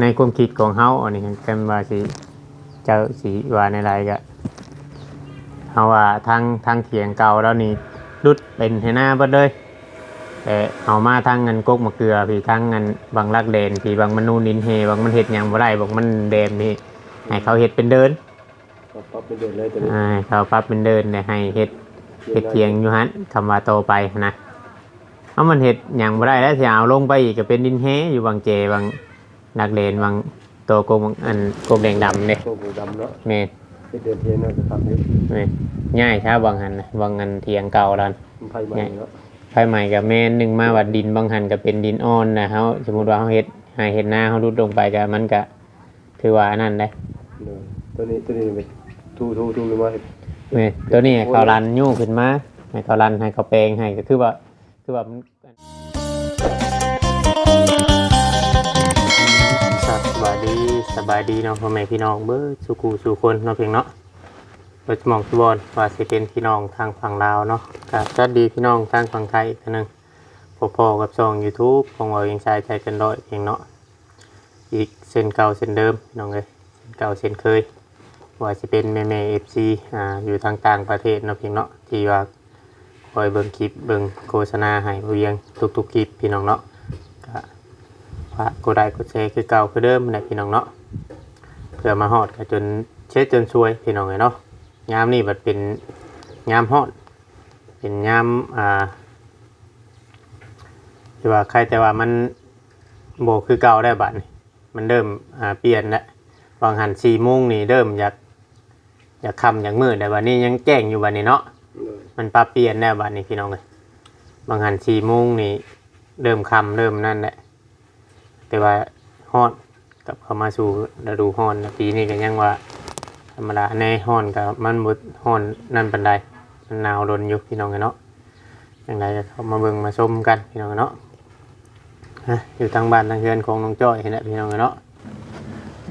ในความคิดของเฮาอันนี้กันว่าสิเจ้าสีว่าในไรก็เฮาว่าทางทางเถียงเก่าแล้วนี่รุดเป็นหน้าบดเลยแต่เอามาทางเงินกกมะเกลือพี่ทางเงินบางลักเดนพี่บางมันนูนินเฮบางมันเฮ็ดหยังบ่ได้บางมันเดมนี่ให้เขาเฮ็ดเป็นเดินปับเป็นเดือนเลยตัวนี้เขาปรับเป็นเดินเนี่ยให้เฮ็ดเฮ็ดเทียงอยู่ฮันคำว่าโตไปนะเอามันเฮ็ดหยังบ่ได้แล้วสิเอาลงไปอีกก็เป็นดินแฮอยู่บางเจบาง นักเลนบางโตกลมอันกลมแดงดำเนี่ยโชคดำเนาะแม่นเป็นเดือนเทียนเนาะจะทำให้แม่นง่ายช้าบางหันนะบางหันเทียงเก่าแล้วมันไพ่ใหม่เนาะไฟใหม่กับแม่นหนึงมาวัดดินบางหันก็เป็นดินอ่อนนะเฮาสมมุติว่าเฮาเฮ็ดให้เฮ็ดหน้าเฮารุดลงไปก็มันก็ถือว่าอันนั้นได้เนาะตัวนี้ตัวนี้ไปทูทูทูลงมาให้แม่นตัวนี้ให้เขารันยู่ขึ้นมาให้เขารันให้เขาแปลงให้ก็คือว่าคือว่ามัน สบายดีเนาะพ่อแม่พี่น้องเบิดสุกูสุคนเนาะเพียงเนาะเบิดสมองสุบอลว่าสิเป็นพี่น้องทางฝั่งลาวเนาะก็สวัสดีพี่น้องทางฝั่งไทยอีกเทื่อหนึงพอๆกับช่อง YouTube ของเราเองชายใจกันร้อยเพียงเนาะอีกเส้นเก่าเส้นเดิมพี่น้องเลยเส้นเก่าเส้นเคย ว่าสิเป็นแม่แม่เอฟซีอ่าอยู่ทางต่างประเทศเนาะเพียงเนาะที่ว่าคอยเบิ่งคลิปเบิ่งโฆษณาให้เวียงทุกๆคลิปพี่น้องเนาะ ก็ฝากดไลค์กดแชร์คือเก่าคือเดิมแหละพี่น้องเนาะเพื่อมาฮอดก็จนเช็ดจนช่วยพี่น้องเลยเนาะยามนี่บัดเป็นยามฮอด เป็นยามอ่าที่ว่าใครแต่ว่ามันโบคือเก่าได้บัดนี่มันเริ่มอ่าเปลี่ยนแล้ววางหันสี่โมงนี่เริ่มอยากอยากคำอยากมืดแต่วันนี้ยังแจ้งอยู่บัดนี้เนาะมันปรับเปลี่ยนแน่บัดนี้พี่น้องเลยบางหันสี่โมงนี่เริ่มคำเริ่มนั่นแหละ แต่ว่าฮอนกลับเข้ามาสู่ฤดูฮอนปีนี้ก็ยังว่าธรรมดาในฮอนกับมันบดฮอนนั่นปันไดมันหนาวรนอยู่พี่น้องกันเนาะอย่างไรก็เข้ามาเบิ่งมาชมกันพี่น้องกันเนาะฮะอยู่ทางบ้านทางเฮือนของน้องจ้อยเห็นแหละพี่น้องกันเนาะ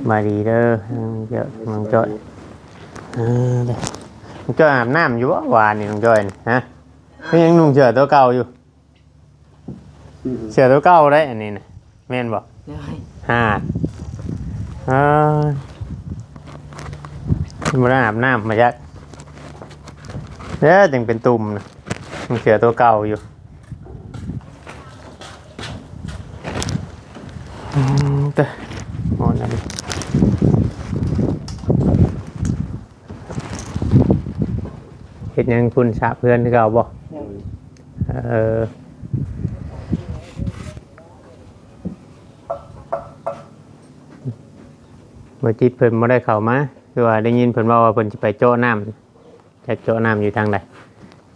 มาดีเด้อเยอะน้องจ้อยเออเด้อน้องจ้อยอาบน้ำอยู่วะวานนี่น้องจ้อยนี่ฮะก็ยังนุ่งเสื้อตัวเก่าอยู่เสื้อตัวเก่าได้อันนี้นะแม่นบอก ได้ห้าอ่าบนอาบน้ำมาจักเด้อจึงเป็นตุ่มนะมันเสือตัวเก่าอยู่อืมเต้หมดแล้วนี่เห็ดหยังคุณสาเพื่อนที่เก่าบ่เออ เมื่อจิตเพิ่นบ่ได้เข้ามาคือว่าได้ยินเพิ่นว่าว่าเพิ่นสิไปโจ้น้ำจะโจ้น้ำอยู่ทางใด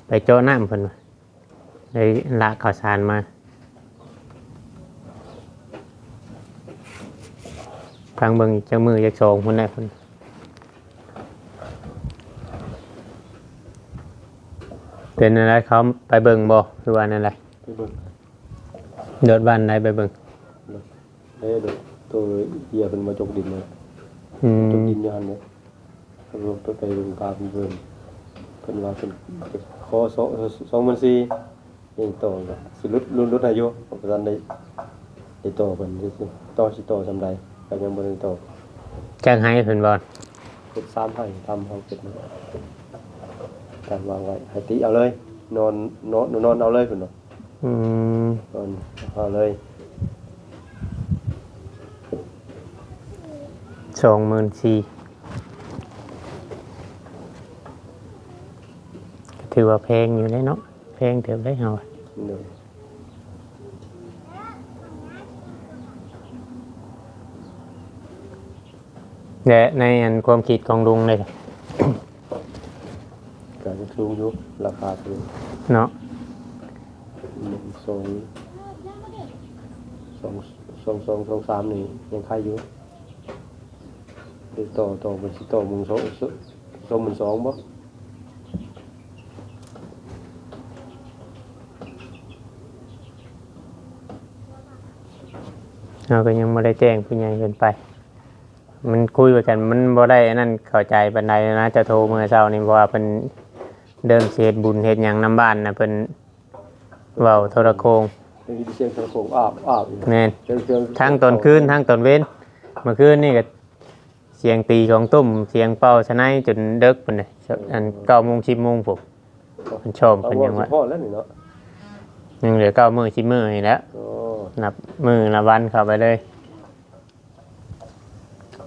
ไปโจ้น้ำเพิ่นว่าได้ละข่าวสารมาทางเบิ่งจักมือจักโชงพุ่นได้เพิ่นเป็นอะไรเขาไปเบิ่งบ่คือว่านั่นแหละไปเบิ่งโดดบ้านใดไปเบิ่งเอ้ยเดี๋ยวตัวเฮียเป็นมาจกดินเลย อืจกมดินอยู่หันเนี่ยรวมไปไปลงกาเป็นเพิ่นเพิ่นว่าเป็นขอสองสองหมันสี่ยังต่อก็สิลุดลุดลุดอายุผมก็ทันได้ได้ต่อเพิ่นสิต่อสิต่อสำใดก็ยังบ่ได้ต่อแจ้งให้เพิ่นบ่เป็นสามให้ทำเขาเก็บมาการวางไว้ให้ติเอาเลย นอนนอนนอนเอาเลยเพิ่นเนาะอืมนอนเอาเลย สองหมื่นสี่ถือว่าแพงอยู่เลยเนาะแพงเถือได้เฮาอะเนาะและในอันความคิดของลุงเลยการจะสูงอยู่ราคาสูงเนาะหนึ่งสองสองสองสองสองสามนี่ยังขายอยู่ เดี๋ยวต่อต่อเป็นสิต่อมึงสองสสองหมันสองบ่เราก็ยังไม่ได้แจ้งผู้ใหญ่เกินไป มันคุยกัน มันบ่ได้อันนั้นเข้าใจปันใดนะจะโทรเมื่อเช้านี่เพราะว่าเป็นเดิมเศษบุญเฮ็ดหยังน้ำบ้านนะเป็นเว้าโทรโคงยังมีเสียงโทรโขงอาบอาบอยู่แม่นเสียงเสียงทั้งตอนคืนทั้งตอนเว้นเมื่อคืนนี่ก็เสียงตีของตุ้มเสียงเป่าชะไนจนเดึกพุ่นน่ะอันเก้าโมงสิบโมงผมมันชมเอาเพิ่นว่ายังสิว่าพ่อแล้วนี่เนาะยังเหลือเก้ามื้อสิบมื้อนี่แหล้วโอ้นับมื้อละวันเข้าไปเลย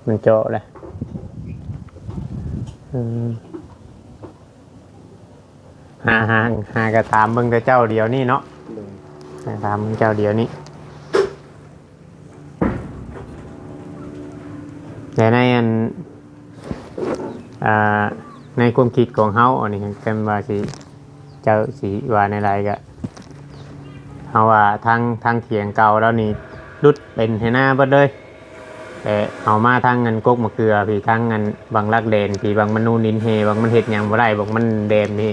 มันเจาะเลยอืมหาหาหากระถามเบิ่งแต่เจ้าเดียวนี่เนาะเลยหาถามเบิ่งเจ้าเดียวนี่แต่ในอัน อ่า ในความคิดของเฮาอันนี้กันว่าสิเจ้าสีว่าในไรก็เฮาว่าทางทางเถียงเก่าแล้วนี่รุดเป็นให้หน้าเบิดเลยแต่เอามาทางเงินกกมะเกลือพี่ทางเงินบางลักเดนพี่บางมันนูนนินเฮบางมันเฮ็ดหยังบ่ได้บางมันเดนนี่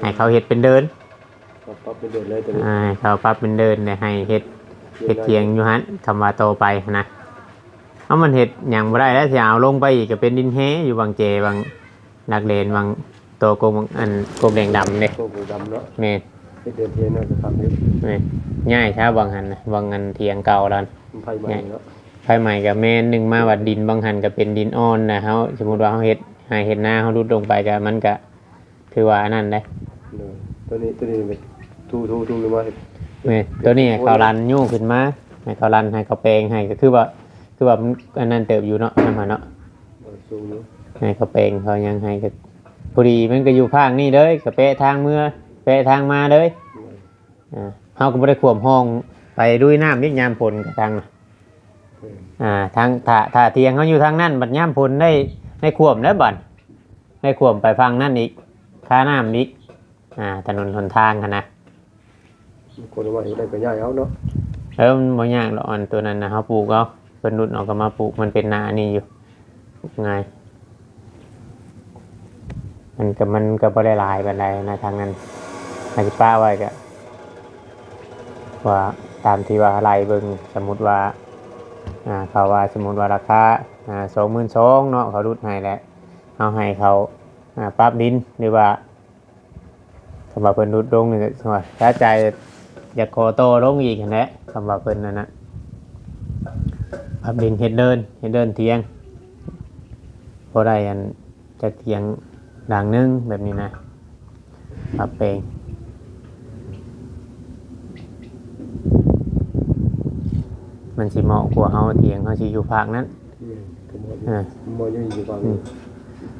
ให้เขาเฮ็ดเป็นเดินก็ปั๊บเป็นเดือนเลยตัวนี้อ่าให้เขาปรับเป็นเดินเนี่ยให้เฮ็ดเฮ็ดเทียงอยู่ฮั่นคำว่าโตไปนะ เอามันเฮ็ดหยังบ่ได้แล้วสิเอาลงไปอีกก็เป็นดินแฮอยู่บางเจบางนักเลนบางโตกงอันกงแดงดำเด้โชคดีดำเนาะแม่นเฮ็ดเดือนเทียนเนาะจะทำให้แม่นง่ายช้าบางหันนะบางหันเทียงเก่าแล้วมันไผใหม่เนาะไฟใหม่กับแม่นหนึงมาวัดดินบางหันก็เป็นดินอ่อนนะเฮาสมมุติว่าเฮาเฮ็ดให้เฮ็ดหน้าเฮารุดลงไปก็มันก็ถือว่าอันนั้นได้เลยตัวนี้ตัวนี้เป็นทูทูทูลงมาเฮ็ดแม่นตัวนี้ให้เขารันยู่ขึ้นมาให้เขารันให้เขาแปลงให้ก็คือว่า คือว่ามันอันนั้นเติบอยู่เนาะนำหาเนาะเอาสูงเนาะให้เขาแปลงเขายังให้ก็พอดีมันก็อยู่ข้างนี่เลยก็เปะทางเมื่อเปะทางมาเลยอ่าเฮาก็บ่ได้ควมห้องไปด้วยน้ำนิดยามฝนก็ทางน่ะเอออ่าทางถ้าถ้าเทียงเขาอยู่ทางนั้นบัดยามฝนได้ได้ควมแล้วบัดได้ควมไปฟังนั่นอีกค่าน้ำอีกอ่าถนนหนทางหั้นนะคนว่าเฮ็ดได้ก็ย้ายเอาเนาะเออมันบ่ยากหรอกอันตัวนั้นนะเขาปลูกเอา เพิ่นนุดออกก็มาปลูกมันเป็นนานี่อยู่ง่าย มันก็มันก็บ่ได้หลายปานใดนะทางนั้นอาจสิป้าไว้ก็ว่าตามที่ว่าไล่เบิ่งสมมุติว่าอ่าเขาว่าสมมุติว่าราคาอ่า22,000เนาะเขารุดให้แล้วเอาให้เขาอ่าปรับดินหรือว่าสำหรับเพิ่นรุดลงนี่สมมุติว่าถ้าใจอยากขอโตลงอีกนะคำว่าเพิ่นนั่นนะ พับดินเฮ็ดเดินเฮ็ดเดินเทียงพอได้อันจะเทียงด่างหนึงแบบนี้นะปรับเปลงมันสิเหมาะกว่าเฮาเทียงเฮาสิอยู่ภาคนั้นอืมก็บ่อ่าบ่อยู่อยู่ฟังอืม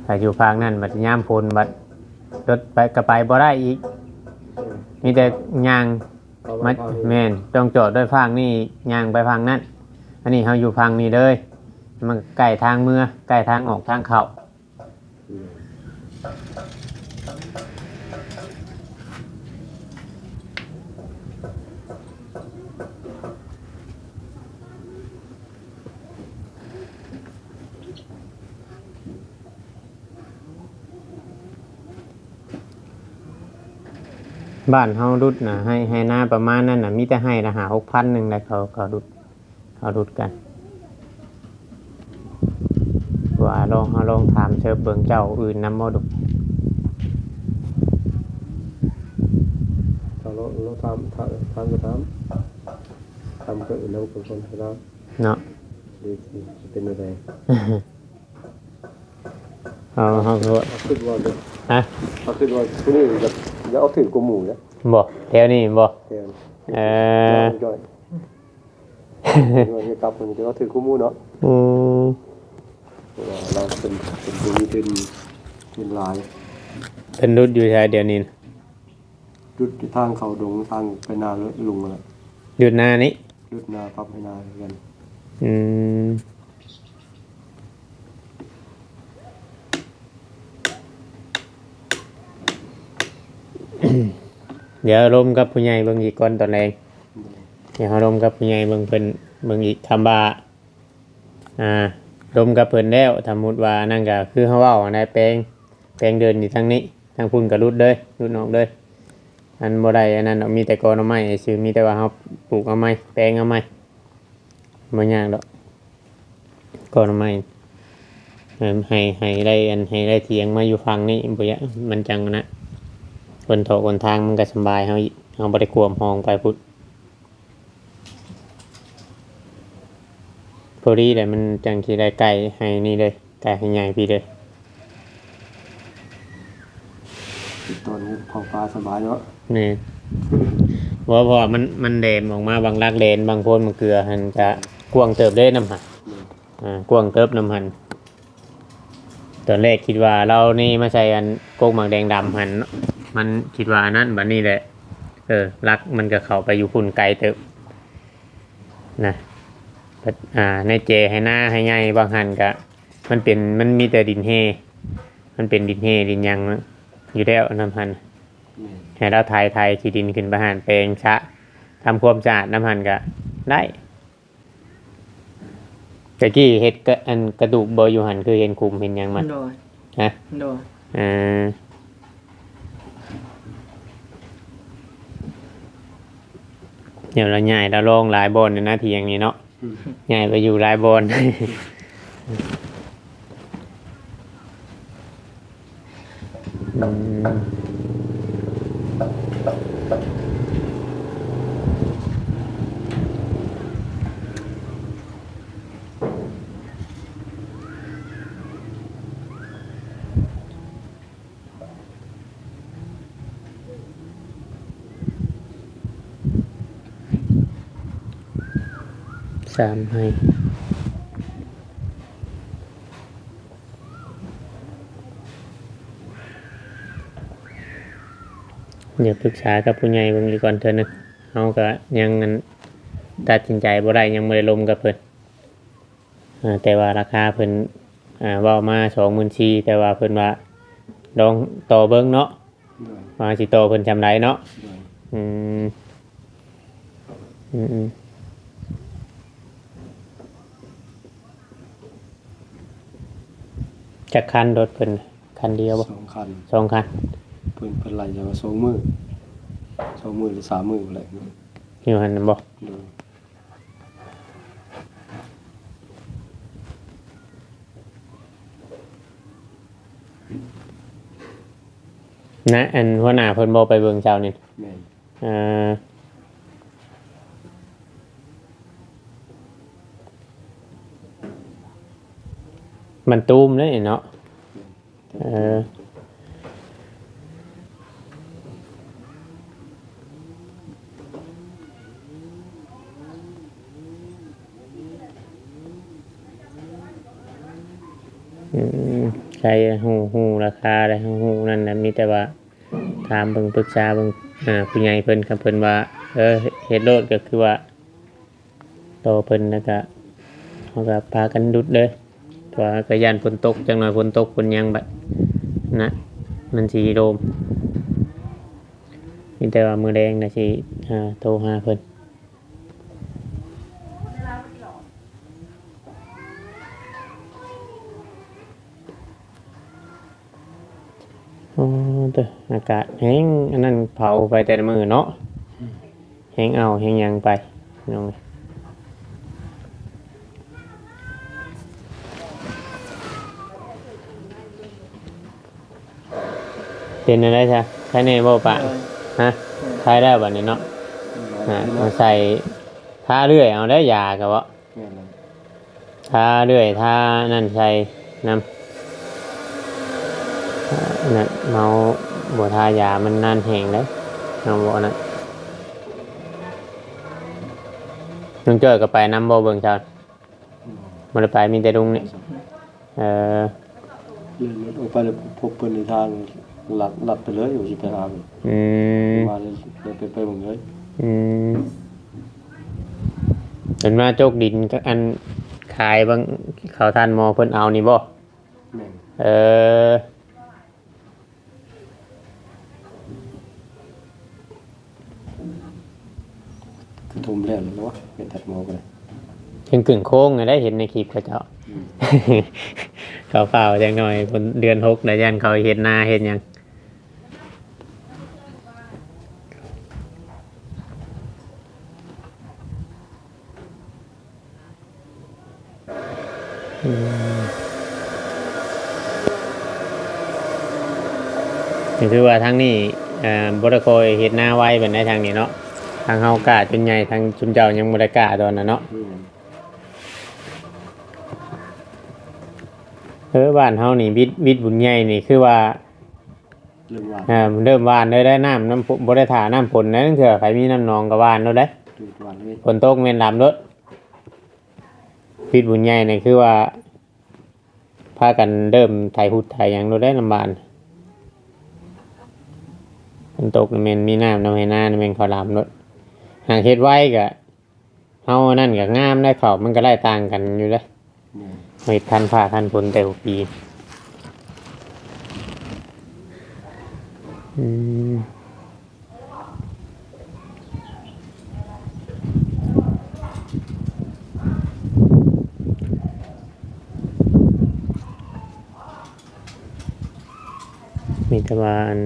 ถ้าอยู่ภาคนั้นบัดยามฝนบัดรถไปก็ไปบ่ได้อีก มีแต่ย่างเอามัมาดฟังแม่นต้องจอดด้วยฟังนี่ย่างไปฟังนั่น อันนี้เขาอยู่ฟังนี่เลย มันใกล้ทางเมื่อใกล้ทางออกทางเขาบ้านเขาดุดนะให้ให้หน้าประมาณนั้นนะมีแต่ให้ละหาหกพันหนึ่งเลยเขาเขาดุด เขาดุดกันว่าลองเขาลองถามเชิญเบิงเจ้าอื่นน้ำมอดุถ้าเราเราทำทำทำก็ทำทำก็อื่นเราเป็นคนให้เราเนาะดีสิเป็นอะไรเอาเขาก็เอาขึ้นว่าเนี่ยฮะเอาขึ้นว่าที่นี่จะจะเอาถึงกูหมูนะบอกแถวนี้บอกแทนเออ ย่อยย่อยกลับมันจะเอาถึงกูหมูเนาะอืมเราเป็นเป็นบุญเป็นเป็นลายเป็นดุดอยู่ใช่เดี๋ยวนี้นะดุดทางเขาดงทางไปนาลุงอะไรดุดนานี้ดุดนาปั๊บไปนากันอืมเดี๋ยวร่มกับผู้ใหญ่เบิ่งอีกก่อนตอนแรง เดี๋ยวรมกับผู้ใหญ่เบิ่งเพิ่นเบิ่งอีกคำว่าอ่ารมกับเพิ่นแล้วสมมุติว่านั่นก็คือเฮาเว้าได้แปลงแปลงเดินอยู่ทางนี้ทางพุ่นก็รุดเลยรุดออกเลยอันบ่ได้อันนั้นมีแต่กอหน่อไม้ซื่อมีแต่ว่าเฮาปลูกเอาไม้แปลงเอาไม้บ่ยากดอกกอหน่อไม้ให้ให้ได้อันให้ได้เถียงมาอยู่ฝั่งนี้บ่ยากมันจังนะคนโถคนทางมันก็สบายเฮาอีกเฮาบ่ได้ควมห้องไปพุด พอดีเลยมันจังสิได้ไก่ให้นี่เลยไก่ให้ใหญ่พี่เลยตอนนี้พอฟ้าสบายเนาะนี่เพราะเพราะว่ามันมันแดมออกมาบางรักเลนบางโพนมันเกลือหันจะกวางเติบได้น้ำหันนี่อ่ากวางเติบน้ำหันตอนแรกคิดว่าเรานี่มาใส่อันโกกหมักแดงดำหันเนาะมันคิดว่าอันนั้นบัดนี้แหละ เออรักมันก็เข้าไปอยู่พุ่นไกลเติบนะแต่ อ่าในเจให้หน้าให้ใหญ่บางหันก็มันเป็นมันมีแต่ดินเฮ มันเป็นดินเฮดินหยังอยู่แล้วน้ำหันนี่ให้เราไทยไทยที่ดินขึ้นประหารแปลงชะทำความสะอาดน้ำหันก็ได้ตะกี้เฮ็ดกะอันกระดูกเบออยู่หันคือเห็นคุมเห็นหยังมันโดยฮะโดยอ่าเดี๋ยวเราใหญ่เราลงหลายบอลในหน้าที่อย่างนี้เนาะอืม ใหญ่ไปอยู่หลายบอลอืมามให้เดี๋ยวปรึกษากับผู้ใหญ่เบางทีก่อนเถอะนะเขาก็ยังอันตัดสินใจบ่ได้ยังไม่ได้ลมกับเพิ่นอ่าแต่ว่าราคาเพิ่นอ่าเว่ามาสองหมื่นชีแต่ว่าเพิ่นว่าลองต่อเบิ้งเนาะด้วยว่าสิโตอเพิ่นจำไรเนาะด้วยอืมอืม อืมจักคันรถเพิ่นคันเดียวบ่สองคันสองคันเพิ่นเพิ่นไล่จะมาสองมือสองมือหรือสามมืออะไรนี่อยู่หันน่ะบ่ด้วยนะอันหัวหน้าเพิ่นบ่ไปเบิ่งเจ้านี่แม่นเอ่อ มันตูมเลยเนาะเออใช่หูหูราคาอะไรหูนั่นนะมีแต่ว่าถามเบิ่งปรึกษาเบิ่งอ่าผู้ใหญ่เพิ่นกับเพิ่นว่า เออเฮ็ดโลดก็คือว่าโตเพิ่นแล้วก็เฮาก็พากันดุดเลย เพราะว่าก็ยานฝนตกจังหน่อยฝนตกฝนยังบัดนะมันสิโดมมีแต่ว่ามือแดงนะสิโทรหาเพิ่นอ๋อเด้ออากาศแห้งอันนั้นเผาไปแต่มือเนาะแห้งเอาแห้งยังไปน้อง เอ้ยเป็นอะไรใช่ใช้ในบ่ปะโดยฮะใช้ได้บ่เนี่ยเนาะแม่ฮะนมาใส่ท่าเรื่อยเอาได้ยากับว่าแม่นเลยท่าเรื่อยท่านั่นใส่น้ำอ่านั่นเมาบ่ทายามันนานแห้งเลยเอาบ่นั่นลุงจ้อยก็ไปน้ำบ่เบิ่งชาวบ่ได้ไปมีแต่ลุงนี่เออเลื่อนรถออกไปเลยพบเพิ่นในทาง หลัดหลัดไปเลยอยู่ที่ไปหาเพิ่นอืมมาเลยเลยไปไปหมดเลยอืมเป็นมาโจกดินก็อันขายบางเขาทานหมอเพิ่นเอานี่บ่แม่นเออทุ่มแล้วแล้ววะเป็นตัดหมอไปเลยถึงกึ่งโค้งไงได้เห็นในคลิปเขาเจ้าอืมเขาเปล่าจังหน่อยบนเดือนหกแล้วยันเขาเห็นหน้าเห็นหยัง อืมก็คือว่าทั้งนี้เอ่อบริโภคเห็นหน้าไว้เป็นในทางนี้เนาะทางเฮากาจนใหญ่ทางชุมเจ้ายังบริกล้าตอนนั้นเนาะอืมเออบ้านเฮานี่วิทย์วิทย์บุญใหญ่นี่คือว่าเรื่องว่าอ่าเริ่มหวานเลยได้น้ำน้ำฝนบ่ได้ถ่าน้ำฝนนะนั่นเถื่อใครมีน้ำนองก็หวานแล้วได้ดูดวันนี้ฝนตกแม่นลำรถ วิทย์บุญใหญ่นี่คือว่าพากันเริ่มไถหุดไถหยังเราได้ลำบานฝนตกนี่แม่นมีน้ำน้ำให้หน้านี่แม่นขาลำรถหากเฮ็ดไว้ก็เฮานั่นก็งามได้เขามันก็ได้ต่างกันอยู่เด้อเนี่ยเฮ็ดทันผ้าทันฝนแต่ละปีอืม แต่ว่าอัน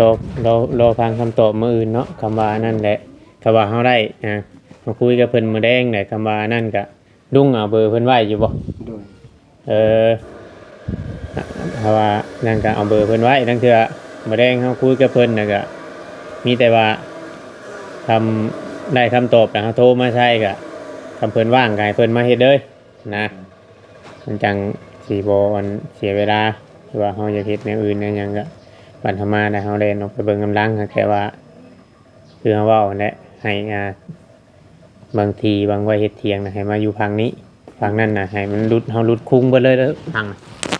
รอรอรอฟังคำตอบมืออื่นเนาะคำว่านั่นแหละคำว่าเขาได้นะมาคุยกับเพิ่นมือแดงแหละคำว่านั่นกะลุงเอาเบอร์เพิ่นไว้อยู่บ่โดยเออเพราะว่านั่นก็เอาเบอร์เพิ่นไว้ทั้งเทื่อมาแดงเขาคุยกับเพิ่นน่ะก็มีแต่ว่าทำได้คำตอบแต่เขาโทรมาใช่ก็ทำเพิ่นว่างก็ให้เพิ่นมาเฮ็ดเลยนะมันจังสีบอลเสียเวลา ว่าเขาจะเฮ็ดแนวอื่นแนวหยังก็ปันธมาได้เขาเล่นออกไปเบิ่งกำลังก็แค่ว่า คือเขาเว้าแหละให้อ่าบางทีบางไว้เฮ็ดเทียงนะให้มาอยู่พังนี้ฝั่งนั้นนะให้มันรุดเขารุดคุ้งไปเลยแล้วฝั่ง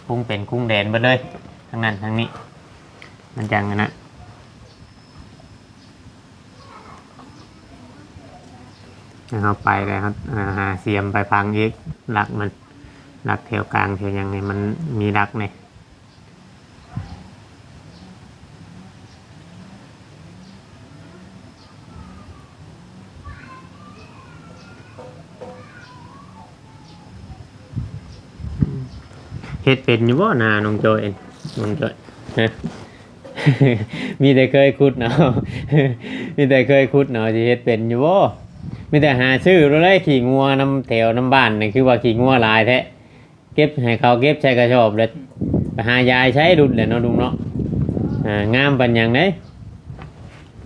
คุ้งเป็นคุ้งแดนไปเลยทั้งนั้นทั้งนี้ มันจังอะนะเขาไปเลยครับหาเสียมไปพังอีกหลักมันหลักแถวกลางแถวยังไงมันมีหลักเนี่ย ฮ็ดเป็นอยู่บ่นาน้องโจยน้องโจยฮะมีแต่เคยคุดเนาะมีแต่เคยคุดเนาะสิเฮ็ดเป็นอยู่บ่มีแต่หาชื่อรู้เลยขี่งัวน้ำแถวน้ำบ้านนี่คือว่าขี่งัวหลายแท้เก็บให้เขาเก็บใช้กระสอบเลยไปหายายใช้ดุดเลยเนาะลุงเนาะอ่างามปันหยังเด้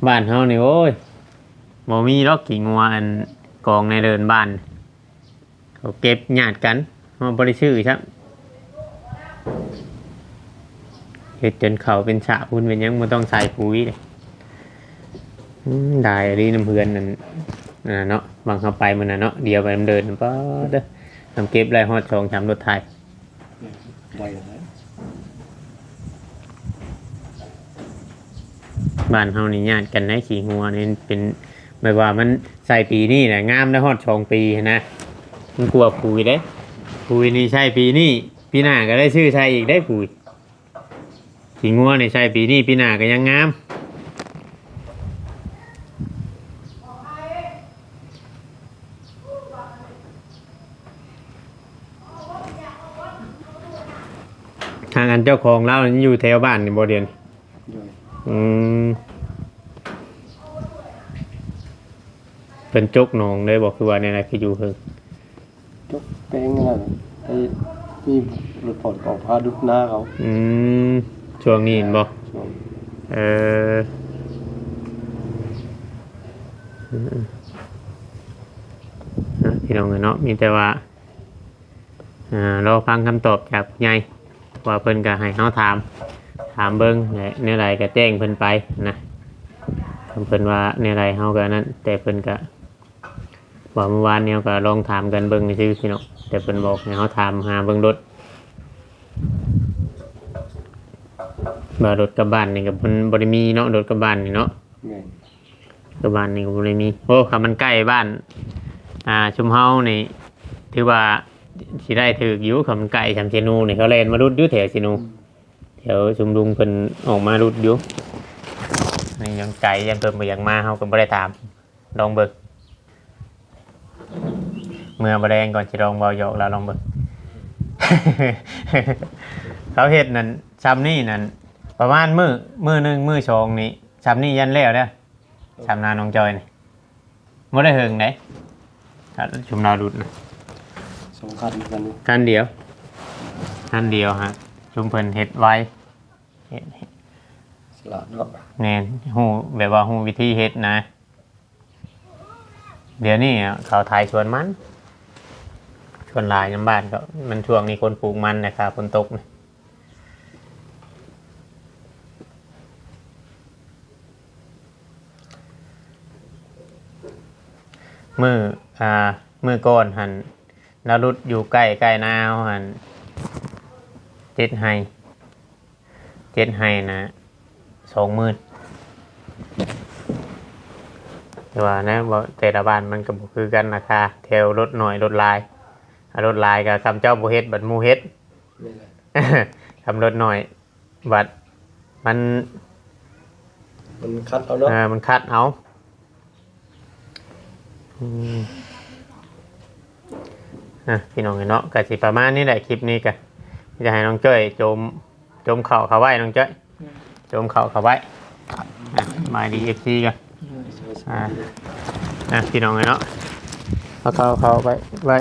บ้านเฮานี่โอ้ยบ่มีหรอกขี่งัวอันกองในเดินบ้านเขาเก็บญาติกันมาบ่ได้ชื่อครับ เฮ็ดจนเขาเป็นฉะพุ่นเป็นยังมันต้องใส่ปุ๋ยเลยได้อันนี้น้ำเพื่อนนั่นนะเนาะบางเขาไปมันนะเนาะเดียวไปมันเดินป้าเด้อทำเก็บไรฮอดชองชำรถไทยบ้านเฮานี่ญาติกันได้ขี่งัวนี่เป็นไม่ว่ามันใส่ปีนี้น่ะงามได้ฮอดชองปีนะมันกลัวปุ๋ยเด้ปุ๋ยนี่ใช่ปีนี้ปีหน้าก็ได้ชื่อใช่อีกได้ปุ๋ย ขี่งัวนี่ใช่ปีนี้ปีหน้าก็ยังงามทางอันเจ้าของเรานี่อยู่แถวบ้านนี่บ่เดียนโดยอืมเป็นจกหนองเลยบอกคือว่าในไหนคืออยู่เพิ่งจกแป้งนั่นน่ะไอ้มีรถผ่อนออกพาดุดหน้าเขา อืม ช่วงนี้เห็นบ่เออพี่น้องเนาะมีแต่ว่าอ่าฟังคำตอบจากผู้ใหญ่ว่าเพิ่นก็ให้เฮาถาม ถามเบิ่งและในไรก็แจ้งเพิ่นไปนะคำเพิ่นว่าในไรเฮาก็นั้น แต่เพิ่นก็ว่าเมื่อวานเนี่ยก็ลองถามกันเบิ่งซื่อพี่น้องแต่เพิ่นบอกให้เฮาถามหาเบิ่งรถ ว่ารถกลับบ้านนี่ก็เพิ่นบ่ได้มีเนาะรถกลับบ้านนี่เนาะไงกลับบ้านนี่ก็บ่ได้มีโอ้ค่ะมันใกล้บ้าน อ่าชุมเฮานี่ถือว่าสิได้ถืออยู่ค่ะมันใกล้ชำเชนูนี่เขาเล่นมารุดอยู่แถวเชนูแถวชุมลุงเพิ่นออกมารุดอยู่นี่ยังไก่ยังเพิ่มไปยังมาเฮาก็บ่ได้ตามลองเบิ่งเมื่อบ่แดงก่อนสิลองเบาหยอกแล้วลองเบิ่งเขาเฮ็ดนั่นซ้ำนี่นั่น ประมาณมือมือหนึงมือสองนี่ซ้ำนี่ยันแล้วเด้อซ้ำนาน้องจอยนี่บ่ได้เฮิงไหนชุมนาดุดนะสองคันกันนี่คันเดียวคันเดียวฮะชุมเพิ่นเฮ็ดไว้เฮ็ดสลัดเนาะแน่นหูแบบว่าหูวิธีเฮ็ดนะ เดี๋ยวนี้อะเขาถ่ายชวนมันชส่วนหลายน้ำบ้านก็มันช่วงนี้คนปลูกมันนะครับฝนตกนี่ มืออ่ามือก้อนหันนารุดอยู่ใกล้ใกล้นาวหันเจ็ดไฮเจ็ดไฮนะสองหมื่นแต่ว่านะบ่แต่ละบ้านมันก็บ่คือกันราคาแถวรถหน่อยรถลายอ่ารถลายกับคำเจ้าบ่เฮ็ดบัดหมูเฮ็ดนี่แหละคำรถหน่อยบัดมัน มันคัดเอาเนาะเออมันคัดเอา อะพี่น้องเนาะกะสิประมาณนี้แหละคลิปนี้กะจะให้น้องจ้อยจมจมเข่าเขาไว้น้องจ้อยจมเข่าเขาไว้มาดีเอฟซีกันอ่าอะพี่น้องเนาะเอาเขาเขาไว้ไว้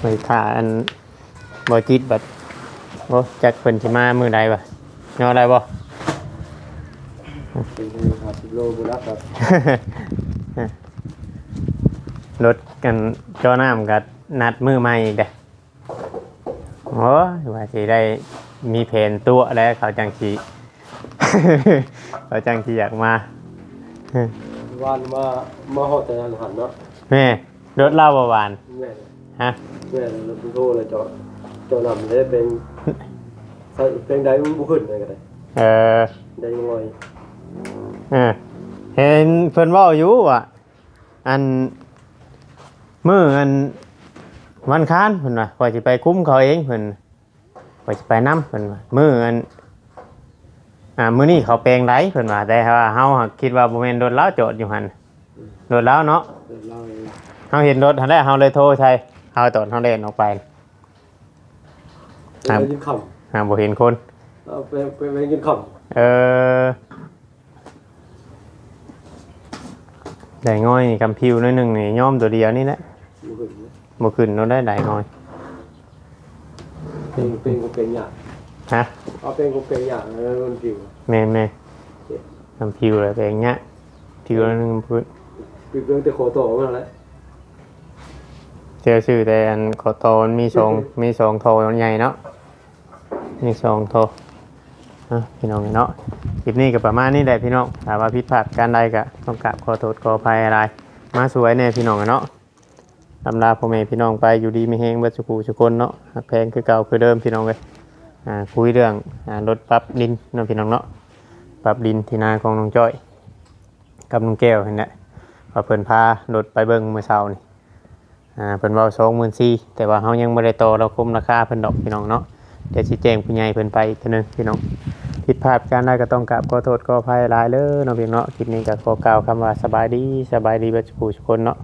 ไว้ถ่าอันบอจิตบัดโอ้จักเพิ่นสิมามือใดวะยออะไรบ่ เป็นหาสิบโลบุรักครับรถกันจอน้ำกับนัดมือใหม่อีกเด้อโอ้ยว่าสิได้มีเพนตัวแล้วเขาจังสี เขาจังสีอยากมาวันมามาหอดแต่หันเนาะแม่รถเล่าประวานแม่ฮะแม่เราเป็นโทรเลยเจาะเจาะนำเลยเป็นใส่เป็นใดมันบุขึ้นเลยก็ได้เออได้ยังไงเออเห็นเพิ่นเว้าอยู่ว่าอันมืออันวันค้านเพิ่นว่าพอสิไปคุ้มเขาเองเพิ่นพอสิไปนํเพิ่นว่ามืออันอ่ามื้อนี้เขาแปลงไรเพิ่นว่าแต่ว่าเฮาหักคิดว่าบ่แม่นรถลาวจอดอยู่หั่นรถลาวเนาะเดี๋ยวเล่าเองเฮาเห็นรถหั่นแหละเฮาเลยโทรใช่เฮาตอนเฮาเล่นออกไปเดี๋ยวไปกินขหาบ่เห็นคนำเอาไปไปไปกินขเออ ได้ง่อยคำพิวหนิดนึงนี่ย่อมตัวเดียวนี่แหละำบุขึ้นนะบ่ขึ้นโน้ได้ได้ง่อย เป็นเป็นก็เป็นอย่างฮะเอาเป็นก็เป็นอย่างแล้วมันผิวแม่นแม่คำพิวอะไรไปอย่างเงี้ยพิวแล้วนึงพื้นผิวเรื่องแต่โคโตมันแล้วเจอชื่อแต่อันขอโตมันมีสองมีสองโทใหญ่เนาะมีสองโทอะ พี่น้องเนาะคลิปนี้ก็ประมาณนี้แหละพี่น้องถ้าว่าผิดพลาดการใดก็ต้องกราบขอโทษขออภัยอะไร มาสวยแน่พี่น้องเนาะลำลาพ่อแม่พี่น้องไปอยู่ดีไม่แห้งเบิดสุขูสุคนเนาะแพงคือเก่าคือเดิมพี่น้องเลยอ่าคุยเรื่องอ่ารถปรับดินเนาะพี่น้องเนาะปรับดินที่นาของน้องจ้อย กับน้องแก้วเห็นแหละว่าเพิ่นพารถไปเบิ่งเมื่อเช้านี่อ่าเพิ่นเว้าสองหมื่นสี่แต่ว่าเฮายังบ่ได้ต่อเราคุ้มราคาเพิ่นดอกพี่น้องเนาะ เดี๋ยวชี้แจงผู้ใหญ่เพิ่นไปอีกเทีนึงพี่น้องผิดพลาดการได้ก็ต้องกราบขอโทษขออภัยหลายเด้อเนาะพี่น้องเนาะคลิปนี้ก็ขอกล่าวคำว่าสบายดีสบายดีเบิดสุขูสุคนเนาะ